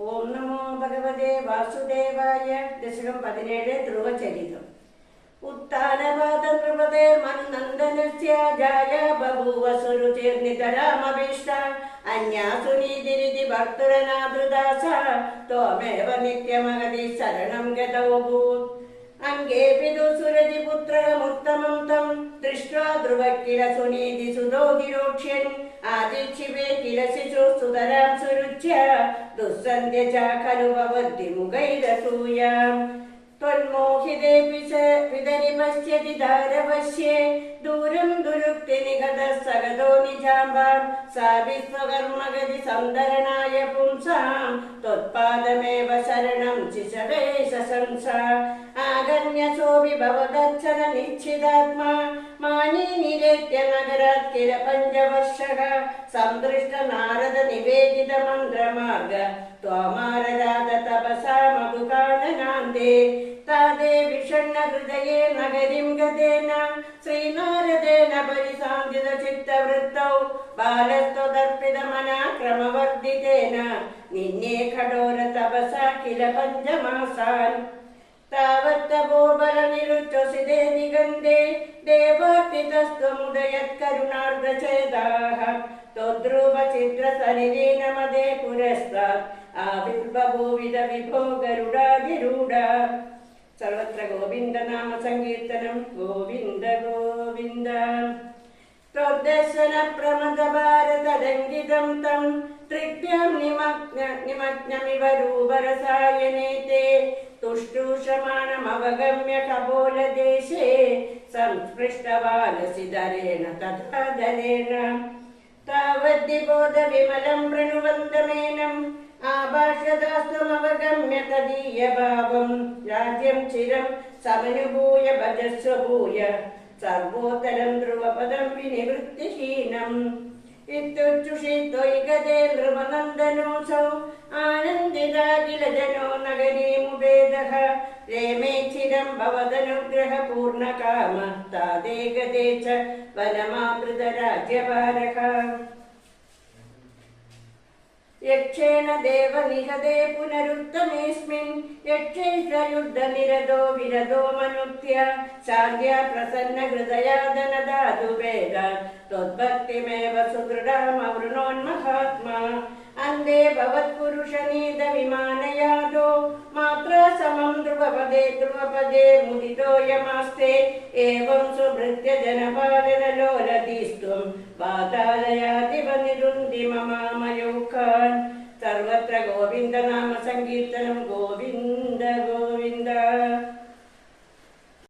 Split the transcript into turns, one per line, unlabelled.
ഓം നമോ ഭഗവതേ വാസുദേവായ ദശകം പതിനേഴ് ധ്രുവചരിതം. ഉത്താനപാദ നൃപതേ മനുനന്ദനസ്യ ജായ ബഭൂവ സുരുചിർനിതരാമഭീഷ്ട അന്യാസു നീതിരിതി ഭക്തുരനാദൃദാസ ത്വമേവ നിത്യമഗതി ശരണം ഗതോഭൂത് अङ्गेऽपि दुःसुरति पुत्रमुत्तमं तं दृष्ट्वा ध्रुव किल सुनीधि सुधो दिरोक्ष्यन् आदिशिवे किल शिशु सुतरां सुरुच्य दुःसन्त्य खलु भवद्दिमुगैरसूयां त्वन्मोहि വിതരിമശ്യതിധാരവശ്യേ ദൂരം ദുരുക്തി നിഗത സഗതോ നിജാമ്പാം. സാവിസ്വകർമ്മഗതി സന്തരണായ പുംസാം. ത്വത്പാദമേവ ശരണം ശിശവേ ശശംസ. ആഗമ്യ സോപി ഭവതച്ഛന നിശ്ചിതാത്മാ. മാനി നിരേത്യ നഗരാത് കിര പഞ്ചവർഷക. സംതൃഷ്ട നാരദ നിവേദിത മന്ത്രമാർഗ. ത്വമാര तादे विषण्ण हृदये नगरीं गतेन श्रीनारदेन परिसान्दित चित्तवृत्तौ बालस्त्वदर्पितमनाक्रमवर्धितेन निन्ये खडोर तपसा किल पञ्चमासान् तावत्तपोबलनिरुच्चसिदे निगन्धे देवार्पितस्त्वमुदयत्करुणार्द्रचेदाः त्वद्रूपचित्रसनिलेन मदे पुरस्तात् आविर्बभूविद विभो गरुडाधिरूढ सर्वत्र गोविन्दनामसङ्कीर्तनं गोविन्द गोविन्द। प्रोद्दर्शनप्रमदभारतदङ्गितं तं त्रिभ्यं निमग्न निमग्नमिव रूपरसायने ते। तुष्टूषमाणमवगम्य खगोलदेशे संस्पृष्टवालसिधरेण तथा धरेण। तावद्दिबोधविमलं प्रणुवन्दमेनम् ആഭാഷ്യതാസ്തമവഗമ്യതദീയഭാവം രാജ്യം ചിരം സമനുഭൂയ ഭജസ്വഭൂയ സർവോത്തരം ധ്രുവപദം വിനിവൃത്തിഹീനം. ഇത്യുച്ചുഷിത്വൈകതേ നൃപനന്ദനോസൗ यक्षेण देवनिहदे पुनरुत्तमेऽस्मिन् यक्षेन्द्रयुद्धनिरदो विरदो मनुक्त्य साध्या प्रसन्नहृदयादनदातु वेद त्वद्भक्तिमेव सुदृढमवृणोन्महात्मा अन्धे भवत्पुरुषनीदविमानयादो मात्रा समं ध्रुवपदे ध्रुवपदे मुदितोऽयमास्ते एवं सुभृत्य గోవిందనామ సంకీర్తనం గోవింద